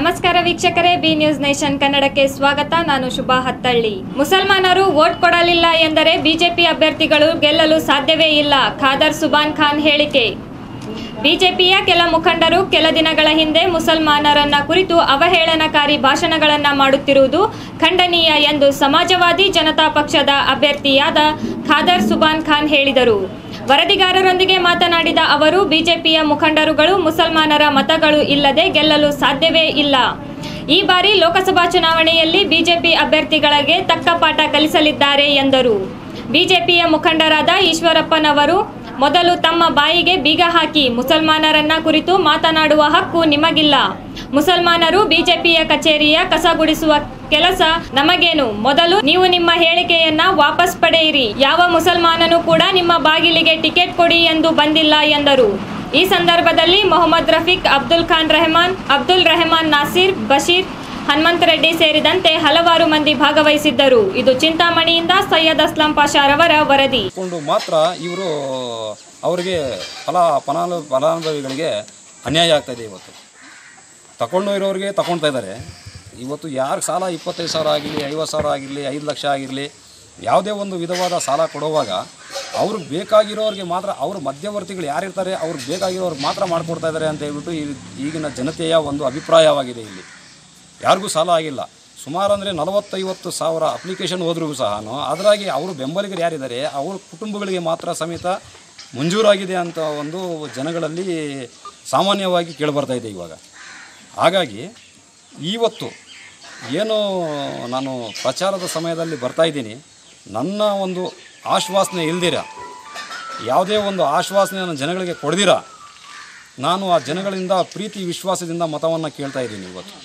ನಮಸ್ಕಾರ ವೀಕ್ಷಕರೇ, B news nation ಕನ್ನಡಕ್ಕೆ ಸ್ವಾಗತ. ನಾನು ಶುಭಾ ಹತ್ತಳ್ಳಿ. ಮುಸಲ್ಮಾನರು ವೋಟ್ ಕೊಡಲಿಲ್ಲ ಎಂದರೆ ಬಿಜೆಪಿ ಅಭ್ಯರ್ಥಿಗಳು ಗೆಲ್ಲಲು ಸಾಧ್ಯವೇ ಇಲ್ಲ, ಖಾದರ್ ಸುಬಾನ್ ಖಾನ್ ಹೇಳಿಕೆ. ಬಿಜೆಪಿಯ ಕೆಲ ಮುಖಂಡರು ಕೆಲ ದಿನಗಳ ಹಿಂದೆ ಮುಸಲ್ಮಾನರನ್ನ ಕುರಿತು ಅವಹೇಳನಕಾರಿ ಭಾಷಣಗಳನ್ನ ಮಾಡುತ್ತಿರುವುದು ಖಂಡನೀಯ ಎಂದು ಸಮಾಜವಾದಿ ಜನತಾ ಪಕ್ಷದ ಅಭ್ಯರ್ಥಿಯಾದ ಖಾದರ್ ಸುಬಾನ್ ಖಾನ್ ಹೇಳಿದರು. ವರದಿಗಾರರೊಂದಿಗೆ ಮಾತನಾಡಿದ ಅವರು, ಬಿಜೆಪಿಯ ಮುಖಂಡರುಗಳು ಮುಸಲ್ಮಾನರ ಮತಗಳು ಇಲ್ಲದೆ ಗೆಲ್ಲಲು ಸಾಧ್ಯವೇ ಇಲ್ಲ. ಈ ಬಾರಿ ಲೋಕಸಭಾ ಚುನಾವಣೆಯಲ್ಲಿ ಬಿಜೆಪಿ ಅಭ್ಯರ್ಥಿಗಳಿಗೆ ತಕ್ಕ ಪಾಠ ಕಲಿಸಲಿದ್ದಾರೆ ಎಂದರು. ಬಿಜೆಪಿಯ ಮುಖಂಡರಾದ ಈಶ್ವರಪ್ಪನವರು ಮೊದಲು ತಮ್ಮ ಬಾಯಿಗೆ ಬೀಗ ಹಾಕಿ ಮುಸಲ್ಮಾನರನ್ನ ಕುರಿತು ಮಾತನಾಡುವ ಹಕ್ಕು ನಿಮಗಿಲ್ಲ. ಮುಸಲ್ಮಾನರು ಬಿಜೆಪಿಯ ಕಚೇರಿಯ ಕಸ ಗುಡಿಸುವ ಕೆಲಸ ನಮಗೇನು? ಮೊದಲು ನೀವು ನಿಮ್ಮ ಹೇಳಿಕೆಯನ್ನ ವಾಪಸ್ ಪಡೆಯಿರಿ. ಯಾವ ಮುಸಲ್ಮಾನನು ಕೂಡ ನಿಮ್ಮ ಬಾಗಿಲಿಗೆ ಟಿಕೆಟ್ ಕೊಡಿ ಎಂದು ಬಂದಿಲ್ಲ ಎಂದರು. ಈ ಸಂದರ್ಭದಲ್ಲಿ ಮೊಹಮ್ಮದ್ ರಫೀಕ್, ಅಬ್ದುಲ್ ಖಾನ್ ರೆಹಮಾನ್, ಅಬ್ದುಲ್ ರೆಹಮಾನ್ ನಾಸೀರ್, ಬಶೀರ್ ಹನುಮಂತ ರೆಡ್ಡಿ ಸೇರಿದಂತೆ ಹಲವಾರು ಮಂದಿ ಭಾಗವಹಿಸಿದ್ದರು. ಇದು ಚಿಂತಾಮಣಿಯಿಂದ ಸೈಯದ್ ಅಸ್ಲಂ ಪಾಷಾರವರ ವರದಿ. ಮಾತ್ರ ಇವರು ಅವರಿಗೆ ಫಲ ಫಲಾನು ಫಲಾನುಭವಿಗಳಿಗೆ ಅನ್ಯಾಯ ಆಗ್ತಾಯಿದೆ ಇವತ್ತು. ತಗೊಂಡು ಇರೋರಿಗೆ ತಗೊಳ್ತಾ ಇದ್ದಾರೆ. ಇವತ್ತು ಯಾರು ಸಾಲ ಇಪ್ಪತ್ತೈದು ಸಾವಿರ ಆಗಿರಲಿ, ಐವತ್ತು ಸಾವಿರ ಆಗಿರಲಿ, ಐದು ಲಕ್ಷ ಆಗಿರಲಿ, ಯಾವುದೇ ಒಂದು ವಿಧವಾದ ಸಾಲ ಕೊಡುವಾಗ ಅವ್ರಿಗೆ ಬೇಕಾಗಿರೋರಿಗೆ ಮಾತ್ರ ಅವ್ರ ಮಧ್ಯವರ್ತಿಗಳು ಯಾರಿರ್ತಾರೆ, ಅವ್ರಿಗೆ ಬೇಕಾಗಿರೋರಿಗೆ ಮಾತ್ರ ಮಾಡಿಕೊಡ್ತಾ ಇದ್ದಾರೆ ಅಂತ ಹೇಳ್ಬಿಟ್ಟು ಈಗಿನ ಜನತೆಯ ಒಂದು ಅಭಿಪ್ರಾಯವಾಗಿದೆ ಇಲ್ಲಿ. ಯಾರಿಗೂ ಸಾಲ ಆಗಿಲ್ಲ. ಸುಮಾರು ಅಂದರೆ ನಲವತ್ತೈವತ್ತು ಸಾವಿರ ಅಪ್ಲಿಕೇಶನ್ ಹೋದ್ರಿಗೂ ಸಹ ಅದರಾಗಿ ಅವರು ಬೆಂಬಲಿಗರು ಯಾರಿದ್ದಾರೆ? ಅವ್ರ ಕುಟುಂಬಗಳಿಗೆ ಮಾತ್ರ ಸಮೇತ ಮಂಜೂರಾಗಿದೆ ಅಂತ ಒಂದು ಜನಗಳಲ್ಲಿ ಸಾಮಾನ್ಯವಾಗಿ ಇದೆ ಇವಾಗ. ಹಾಗಾಗಿ ಇವತ್ತು ಏನು ನಾನು ಪ್ರಚಾರದ ಸಮಯದಲ್ಲಿ ಬರ್ತಾ ಇದ್ದೀನಿ. ನನ್ನ ಒಂದು ಆಶ್ವಾಸನೆ ಇಲ್ದಿರ? ಯಾವುದೇ ಒಂದು ಆಶ್ವಾಸನೆಯನ್ನು ಜನಗಳಿಗೆ ಕೊಡ್ದಿರ? ನಾನು ಆ ಜನಗಳಿಂದ ಪ್ರೀತಿ, ವಿಶ್ವಾಸದಿಂದ ಮತವನ್ನು ಕೇಳ್ತಾ ಇದ್ದೀನಿ ಇವತ್ತು.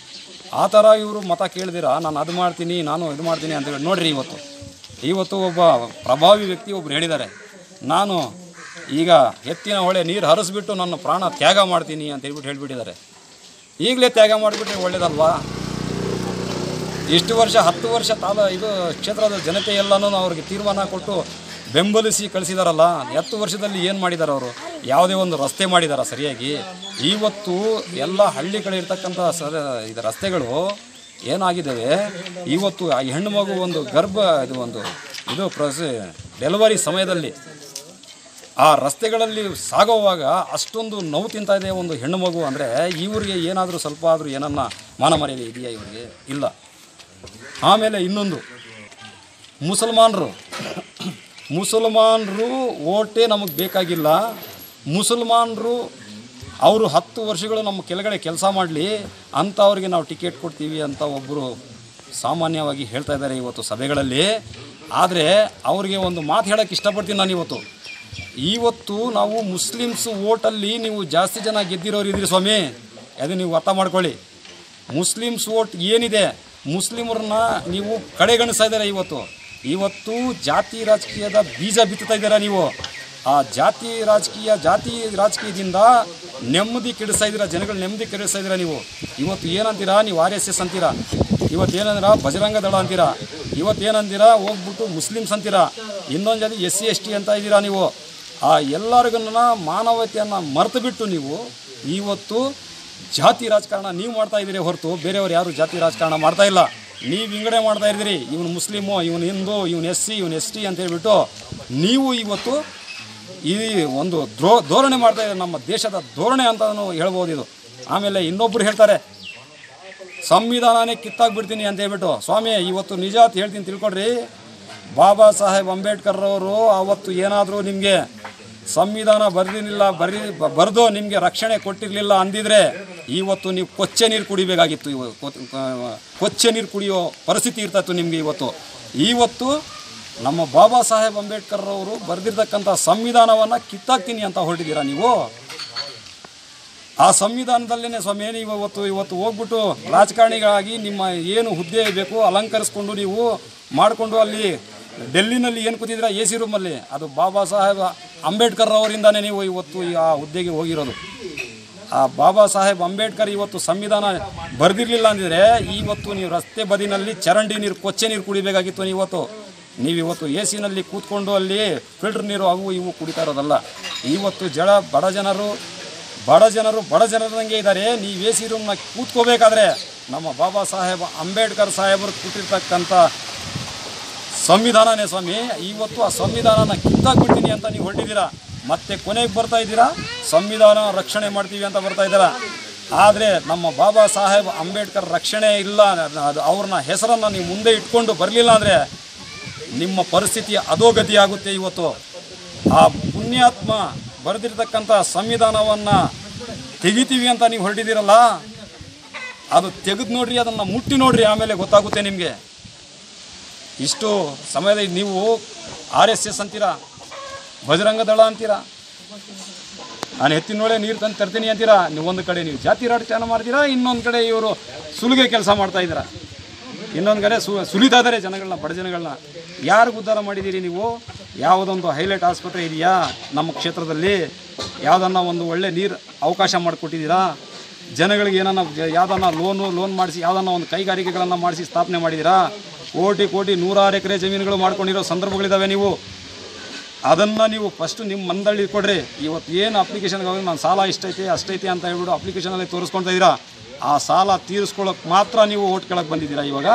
ಆ ಥರ ಇವರು ಮತ ಕೇಳಿದಿರಾ, ನಾನು ಅದು ಮಾಡ್ತೀನಿ, ನಾನು ಇದು ಮಾಡ್ತೀನಿ ಅಂತ ಹೇಳಿ. ನೋಡಿರಿ ಇವತ್ತು. ಇವತ್ತು ಒಬ್ಬ ಪ್ರಭಾವಿ ವ್ಯಕ್ತಿ ಒಬ್ರು ಹೇಳಿದ್ದಾರೆ. ನಾನು ಈಗ ಎತ್ತಿನ ಹೊಳೆ ನೀರು ಹರಿಸ್ಬಿಟ್ಟು ನನ್ನ ಪ್ರಾಣ ತ್ಯಾಗ ಮಾಡ್ತೀನಿ ಅಂತ ಹೇಳ್ಬಿಟ್ಟು ಹೇಳಿಬಿಟ್ಟಿದ್ದಾರೆ. ಈಗಲೇ ತ್ಯಾಗ ಮಾಡಿಬಿಟ್ರೆ ಒಳ್ಳೇದಲ್ವಾ? ಇಷ್ಟು ವರ್ಷ ಹತ್ತು ವರ್ಷ ತಾಲ ಇದು ಕ್ಷೇತ್ರದ ಜನತೆ ಎಲ್ಲನೂ ಅವ್ರಿಗೆ ತೀರ್ಮಾನ ಕೊಟ್ಟು ಬೆಂಬಲಿಸಿ ಕಳಿಸಿದಾರಲ್ಲ, ಹತ್ತು ವರ್ಷದಲ್ಲಿ ಏನು ಮಾಡಿದ್ದಾರೆ ಅವರು? ಯಾವುದೇ ಒಂದು ರಸ್ತೆ ಮಾಡಿದಾರ ಸರಿಯಾಗಿ? ಇವತ್ತು ಎಲ್ಲ ಹಳ್ಳಿ ಕಡೆ ಇರ್ತಕ್ಕಂಥ ಸರ ಇದು ರಸ್ತೆಗಳು ಏನಾಗಿದ್ದಾವೆ? ಇವತ್ತು ಆ ಹೆಣ್ಣು ಮಗು ಒಂದು ಗರ್ಭ, ಇದು ಒಂದು, ಇದು ಪ್ರಸ, ಡೆಲಿವರಿ ಸಮಯದಲ್ಲಿ ಆ ರಸ್ತೆಗಳಲ್ಲಿ ಸಾಗುವಾಗ ಅಷ್ಟೊಂದು ನೋವು ತಿಂತಾ ಇದೆ ಒಂದು ಹೆಣ್ಣು ಮಗು ಅಂದರೆ ಇವರಿಗೆ ಏನಾದರೂ ಸ್ವಲ್ಪ ಆದರೂ ಏನನ್ನ ಮಾನ ಮರ್ಯಾದೆ ಇದೆಯಾ ಇವರಿಗೆ? ಇಲ್ಲ. ಆಮೇಲೆ ಇನ್ನೊಂದು, ಮುಸಲ್ಮಾನರು ಮುಸಲ್ಮಾನರು ಓಟೇ ನಮಗೆ ಬೇಕಾಗಿಲ್ಲ. ಮುಸಲ್ಮಾನರು ಅವರು ಹತ್ತು ವರ್ಷಗಳು ನಮ್ಮ ಕೆಳಗಡೆ ಕೆಲಸ ಮಾಡಲಿ, ಅಂಥವ್ರಿಗೆ ನಾವು ಟಿಕೆಟ್ ಕೊಡ್ತೀವಿ ಅಂತ ಒಬ್ಬರು ಸಾಮಾನ್ಯವಾಗಿ ಹೇಳ್ತಾ ಇದ್ದಾರೆ ಇವತ್ತು ಸಭೆಗಳಲ್ಲಿ. ಆದರೆ ಅವರಿಗೆ ಒಂದು ಮಾತು ಹೇಳೋಕ್ಕೆ ಇಷ್ಟಪಡ್ತೀನಿ ನಾನು ಇವತ್ತು. ಇವತ್ತು ನಾವು ಮುಸ್ಲಿಮ್ಸ್ ಓಟಲ್ಲಿ ನೀವು ಜಾಸ್ತಿ ಜನ ಗೆದ್ದಿರೋರು ಇದ್ದೀರಿ ಸ್ವಾಮಿ. ಅದು ನೀವು ಅರ್ಥ ಮಾಡ್ಕೊಳ್ಳಿ. ಮುಸ್ಲಿಮ್ಸ್ ಓಟ್ ಏನಿದೆ? ಮುಸ್ಲಿಮರನ್ನ ನೀವು ಕಡೆಗಣಿಸ್ತಾ ಇದ್ದಾರೆ ಇವತ್ತು. ಇವತ್ತು ಜಾತಿ ರಾಜಕೀಯದ ಬೀಜ ಬಿತ್ತುತ್ತಾ ಇದ್ದೀರಾ ನೀವು? ಆ ಜಾತಿ ರಾಜಕೀಯ, ಜಾತಿ ರಾಜಕೀಯದಿಂದ ನೆಮ್ಮದಿ ಕೆಡಿಸ್ತಾ ಇದ್ದೀರಾ? ಜನಗಳು ನೆಮ್ಮದಿ ಕೆಡಿಸ್ತಾ ಇದ್ದೀರಾ ನೀವು? ಇವತ್ತು ಏನಂತೀರಾ? ನೀವು ಆರ್ ಎಸ್ ಎಸ್ ಅಂತೀರಾ? ಇವತ್ತು ಏನಂತೀರಾ? ಬಜರಂಗ ದಳ ಅಂತೀರಾ? ಇವತ್ತು ಏನಂತೀರಾ? ಹೋಗ್ಬಿಟ್ಟು ಮುಸ್ಲಿಮ್ಸ್ ಅಂತೀರಾ? ಇನ್ನೊಂದು ಜಾತಿ ಎಸ್ ಸಿ, ಎಸ್ ಟಿ ಅಂತ ಇದ್ದೀರಾ ನೀವು? ಆ ಎಲ್ಲರಿಗೂ ಮಾನವತೆಯನ್ನು ಮರೆತು ಬಿಟ್ಟು ನೀವು ಇವತ್ತು ಜಾತಿ ರಾಜಕಾರಣ ನೀವು ಮಾಡ್ತಾ ಇದ್ದೀರಿ ಹೊರತು ಬೇರೆಯವರು ಯಾರು ಜಾತಿ ರಾಜಕಾರಣ ಮಾಡ್ತಾ ಇಲ್ಲ. ನೀವು ವಿಂಗಡೆ ಮಾಡ್ತಾ ಇದ್ದೀರಿ. ಇವನು ಮುಸ್ಲಿಮು, ಇವನು ಹಿಂದೂ, ಇವನು ಎಸ್ ಸಿ ಇವನು ಎಸ್ ಟಿ ಅಂತ ಹೇಳ್ಬಿಟ್ಟು ನೀವು ಇವತ್ತು ಈ ಒಂದು ದ್ರೋ, ಧೋರಣೆ ಮಾಡ್ತಾ ಇದ್ದಾರೆ. ನಮ್ಮ ದೇಶದ ಧೋರಣೆ ಅಂತ ಹೇಳ್ಬೋದು ಇದು. ಆಮೇಲೆ ಇನ್ನೊಬ್ಬರು ಹೇಳ್ತಾರೆ, ಸಂವಿಧಾನನೇ ಕಿತ್ತಾಕ್ಬಿಡ್ತೀನಿ ಅಂತ ಹೇಳ್ಬಿಟ್ಟು. ಸ್ವಾಮಿ, ಇವತ್ತು ನಿಜ ಅಂತ ಹೇಳ್ತೀನಿ ತಿಳ್ಕೊಡ್ರಿ ಬಾಬಾ ಸಾಹೇಬ್ ಅಂಬೇಡ್ಕರ್ ಅವರು ಅವತ್ತು ಏನಾದರೂ ನಿಮಗೆ ಸಂವಿಧಾನ ಬರೆದಿರಲಿಲ್ಲ ಬರೀ ಬರೆದು ನಿಮಗೆ ರಕ್ಷಣೆ ಕೊಟ್ಟಿರಲಿಲ್ಲ ಅಂದಿದ್ರೆ ಇವತ್ತು ನೀವು ಕೊಚ್ಚೆ ನೀರು ಕುಡಿಬೇಕಾಗಿತ್ತು ಇವ ಕೊಚ್ಚೆ ನೀರು ಕುಡಿಯೋ ಪರಿಸ್ಥಿತಿ ಇರ್ತಾಯಿತ್ತು ನಿಮಗೆ ಇವತ್ತು. ಇವತ್ತು ನಮ್ಮ ಬಾಬಾ ಸಾಹೇಬ್ ಅಂಬೇಡ್ಕರ್ ಅವರು ಬರೆದಿರ್ತಕ್ಕಂಥ ಸಂವಿಧಾನವನ್ನು ಕಿತ್ತಾಕ್ತೀನಿ ಅಂತ ಹೊರಟಿದ್ದೀರಾ ನೀವು? ಆ ಸಂವಿಧಾನದಲ್ಲೇ ಸ್ವಾಮಿ ಏನು ಇವತ್ತು ಇವತ್ತು ಹೋಗ್ಬಿಟ್ಟು ರಾಜಕಾರಣಿಗಳಾಗಿ ನಿಮ್ಮ ಏನು ಹುದ್ದೆ ಬೇಕು ಅಲಂಕರಿಸ್ಕೊಂಡು ನೀವು ಮಾಡಿಕೊಂಡು ಅಲ್ಲಿ ಡೆಲ್ಲಿನಲ್ಲಿ ಏನು ಕೂತಿದ್ದೀರಾ ಎ ಸಿ ರೂಮಲ್ಲಿ? ಅದು ಬಾಬಾ ಸಾಹೇಬ್ ಅಂಬೇಡ್ಕರ್ ಅವರಿಂದಾನೇ ನೀವು ಇವತ್ತು ಆ ಹುದ್ದೆಗೆ ಹೋಗಿರೋದು. ಆ ಬಾಬಾ ಸಾಹೇಬ್ ಅಂಬೇಡ್ಕರ್ ಇವತ್ತು ಸಂವಿಧಾನ ಬರೆದಿರಲಿಲ್ಲ ಅಂದಿದ್ರೆ ಇವತ್ತು ನೀವು ರಸ್ತೆ ಬದಿನಲ್ಲಿ ಚರಂಡಿ ನೀರು, ಕೊಚ್ಚೆ ನೀರು ಕುಡಿಬೇಕಾಗಿತ್ತು ಇವತ್ತು. ನೀವು ಇವತ್ತು ಎ ಸಿನಲ್ಲಿ ಕೂತ್ಕೊಂಡು ಅಲ್ಲಿ ಫಿಲ್ಟರ್ ನೀರು ಅವು ಇವು ಕುಡಿತಾ ಇರೋದಲ್ಲ. ಇವತ್ತು ಜಳ ಬಡ ಜನರು ಬಡ ಜನರು ಬಡ ಜನರಂಗೆ ಇದ್ದಾರೆ. ನೀವು ಎ ಸಿ ರೂಮ್ನ ಕೂತ್ಕೋಬೇಕಾದ್ರೆ ನಮ್ಮ ಬಾಬಾ ಸಾಹೇಬ್ ಅಂಬೇಡ್ಕರ್ ಸಾಹೇಬರು ಕೂತಿರ್ತಕ್ಕಂಥ ಸಂವಿಧಾನನೇ ಸ್ವಾಮಿ. ಇವತ್ತು ಆ ಸಂವಿಧಾನನ ಕಿತ್ತಾಕ್ಬಿಡ್ತೀನಿ ಅಂತ ನೀವು ಹೊರಟಿದ್ದೀರಾ? ಮತ್ತೆ ಕೊನೆಗೆ ಬರ್ತಾ ಇದ್ದೀರಾ? ಸಂವಿಧಾನ ರಕ್ಷಣೆ ಮಾಡ್ತೀವಿ ಅಂತ ಬರ್ತಾ ಇದ್ದೀರಾ? ಆದರೆ ನಮ್ಮ ಬಾಬಾ ಸಾಹೇಬ್ ಅಂಬೇಡ್ಕರ್ ರಕ್ಷಣೆ ಇಲ್ಲ ಅದು ಅವ್ರನ್ನ ಹೆಸರನ್ನು ನೀವು ಮುಂದೆ ಇಟ್ಕೊಂಡು ಬರಲಿಲ್ಲ ಅಂದರೆ ನಿಮ್ಮ ಪರಿಸ್ಥಿತಿ ಅಧೋಗತಿ ಆಗುತ್ತೆ ಇವತ್ತು. ಆ ಪುಣ್ಯಾತ್ಮ ಬರೆದಿರ್ತಕ್ಕಂಥ ಸಂವಿಧಾನವನ್ನು ತೆಗಿತೀವಿ ಅಂತ ನೀವು ಹೊರಟಿದ್ದೀರಲ್ಲ? ಅದು ತೆಗೆದು ನೋಡ್ರಿ, ಅದನ್ನು ಮುಟ್ಟಿ ನೋಡ್ರಿ, ಆಮೇಲೆ ಗೊತ್ತಾಗುತ್ತೆ ನಿಮಗೆ. ಇಷ್ಟು ಸಮಯದಲ್ಲಿ ನೀವು ಆರ್ ಎಸ್ ಎಸ್ ಅಂತೀರಾ? ಬಜರಂಗ ದಳ ಅಂತೀರಾ? ನಾನು ಎತ್ತಿನೊಳೆ ನೀರು ತಂದು ತರ್ತೀನಿ ಅಂತೀರಾ? ನೀವು ಒಂದು ಕಡೆ ನೀವು ಜಾತಿ ರಾಜಕಾರಣ ಮಾಡ್ತೀರಾ? ಇನ್ನೊಂದು ಕಡೆ ಇವರು ಸುಲಿಗೆ ಕೆಲಸ ಮಾಡ್ತಾ ಇದ್ದೀರಾ? ಇನ್ನೊಂದು ಕಡೆ ಸು ಸುಲಿತಾ ಇದ್ದಾರೆ ಜನಗಳನ್ನ ಬಡ ಜನಗಳನ್ನ ಯಾರಿಗೂ ಉದ್ಧಾರ ಮಾಡಿದ್ದೀರಿ ನೀವು? ಯಾವುದೊಂದು ಹೈಲೈಟ್ ಆಸ್ಪತ್ರೆ ಇದೆಯಾ? ನಮ್ಮ ಕ್ಷೇತ್ರದಲ್ಲಿ ಯಾವುದನ್ನ ಒಂದು ಒಳ್ಳೆ ನೀರು ಅವಕಾಶ ಮಾಡಿಕೊಟ್ಟಿದ್ದೀರಾ? ಜನಗಳಿಗೆ ಏನನ್ನ ಯಾವುದನ್ನ ಲೋನು ಲೋನ್ ಮಾಡಿಸಿ, ಯಾವುದನ್ನ ಒಂದು ಕೈಗಾರಿಕೆಗಳನ್ನು ಮಾಡಿಸಿ ಸ್ಥಾಪನೆ ಮಾಡಿದ್ದೀರಾ? ಕೋಟಿ ಕೋಟಿ, ನೂರಾರು ಎಕರೆ ಜಮೀನುಗಳು ಮಾಡ್ಕೊಂಡಿರೋ ಸಂದರ್ಭಗಳಿದ್ದಾವೆ ನೀವು. ಅದನ್ನು ನೀವು ಫಸ್ಟು ನಿಮ್ಮ ಮಂದಳ್ಳಿ ಕೊಡ್ರಿ. ಇವತ್ತು ಏನು ಅಪ್ಲಿಕೇಶನ್ಗೆ ಹೋಗಿ ನಾನು ಸಾಲ ಇಷ್ಟೈತೆ, ಅಷ್ಟೈತೆ ಅಂತ ಹೇಳ್ಬಿಟ್ಟು ಅಪ್ಲಿಕೇಶನಲ್ಲಿ ತೋರಿಸ್ಕೊಳ್ತಾ ಇದ್ದೀರಾ ಆ ಸಾಲ ತೀರಿಸ್ಕೊಳ್ಳೋಕೆ ಮಾತ್ರ ನೀವು ಓಟ್ ಕೇಳಕ್ಕೆ ಬಂದಿದ್ದೀರಾ ಇವಾಗ?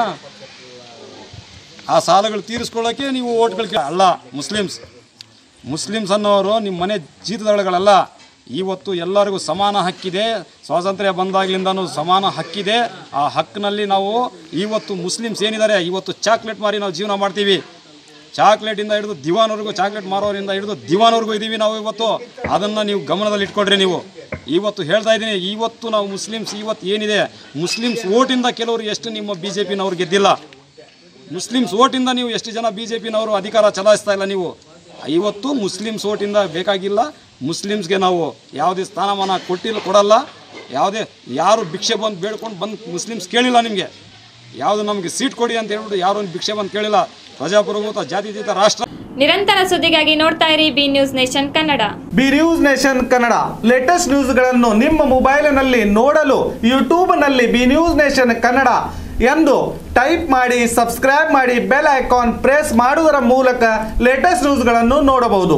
ಆ ಸಾಲಗಳು ತೀರಿಸ್ಕೊಳ್ಳೋಕೆ ನೀವು ಓಟ್ಗಳು ಅಲ್ಲ, ಮುಸ್ಲಿಮ್ಸ್. ಮುಸ್ಲಿಮ್ಸ್ ಅನ್ನೋರು ನಿಮ್ಮ ಮನೆ ಜೀತದೊಳಗಳಲ್ಲ. ಇವತ್ತು ಎಲ್ಲರಿಗೂ ಸಮಾನ ಹಕ್ಕಿದೆ. ಸ್ವಾತಂತ್ರ್ಯ ಬಂದಾಗ್ಲಿಂದನೂ ಸಮಾನ ಹಕ್ಕಿದೆ. ಆ ಹಕ್ಕಿನಲ್ಲಿ ನಾವು, ಇವತ್ತು ಮುಸ್ಲಿಮ್ಸ್ ಏನಿದ್ದಾರೆ, ಇವತ್ತು ಚಾಕ್ಲೇಟ್ ಮಾರಿ ನಾವು ಜೀವನ ಮಾಡ್ತೀವಿ. ಚಾಕ್ಲೇಟಿಂದ ಹಿಡಿದು ದಿವಾನ್ವರೆಗೂ ಚಾಕ್ಲೇಟ್ ಮಾರೋರಿಂದ ಹಿಡಿದು ದಿವಾನ್ವರೆಗೂ ಇದ್ದೀವಿ ನಾವು ಇವತ್ತು. ಅದನ್ನು ನೀವು ಗಮನದಲ್ಲಿ ಇಟ್ಕೊಳ್ರಿ ನೀವು. ಇವತ್ತು ಹೇಳ್ತಾ ಇದ್ದೀನಿ, ಇವತ್ತು ನಾವು ಮುಸ್ಲಿಮ್ಸ್, ಇವತ್ತು ಏನಿದೆ, ಮುಸ್ಲಿಮ್ಸ್ ಓಟಿಂದ ಕೆಲವರು ಎಷ್ಟು ನಿಮ್ಮ ಬಿ ಜೆ ಪಿನವ್ರು ಗೆದ್ದಿಲ್ಲ. ಮುಸ್ಲಿಮ್ಸ್ ಓಟಿಂದ ನೀವು ಎಷ್ಟು ಜನ ಬಿ ಜೆ ಪಿನವರು ಅಧಿಕಾರ ಚಲಾಯಿಸ್ತಾ ಇಲ್ಲ ನೀವು. ಇವತ್ತು ಮುಸ್ಲಿಮ್ಸ್ ಓಟಿಂದ ಬೇಕಾಗಿಲ್ಲ. ಮುಸ್ಲಿಮ್ಸ್ಗೆ ನಾವು ಯಾವುದೇ ಸ್ಥಾನಮಾನ ಕೊಟ್ಟಿಲ್ಲ, ಕೊಡಲ್ಲ. ಯಾವುದೇ, ಯಾರು ಭಿಕ್ಷೆ ಬಂದು ಬೇಡ್ಕೊಂಡು ಬಂದು ಮುಸ್ಲಿಮ್ಸ್ ಕೇಳಿಲ್ಲ ನಿಮಗೆ. ಯಾವುದು ನಮಗೆ ಸೀಟ್ ಕೊಡಿ ಅಂತ ಹೇಳ್ಬಿಟ್ಟು ಯಾರು ಭಿಕ್ಷೆ ಬಂದು ಕೇಳಿಲ್ಲ. ಪ್ರಜಾಪ್ರಭುತ್ವ ಜಾತ್ಯತೀತ ರಾಷ್ಟ್ರ ನಿರಂತರ ಸುದ್ದಿಗಾಗಿ ನೋಡ್ತಾ ಇರಿ B news nation Kannada. B news nation Kannada. Latest ನ್ಯೂಸ್ಗಳನ್ನು ನಿಮ್ಮ ಮೊಬೈಲಿನಲ್ಲಿ ನೋಡಲು ಯೂಟ್ಯೂಬ್ನಲ್ಲಿ ಬಿ ನ್ಯೂಸ್ ನೇಷನ್ ಕನ್ನಡ ಎಂದು ಟೈಪ್ ಮಾಡಿ ಸಬ್ಸ್ಕ್ರೈಬ್ ಮಾಡಿ ಬೆಲ್ ಐಕಾನ್ ಪ್ರೆಸ್ ಮಾಡುವುದರ ಮೂಲಕ ಲೇಟೆಸ್ಟ್ ನ್ಯೂಸ್ಗಳನ್ನು ನೋಡಬಹುದು.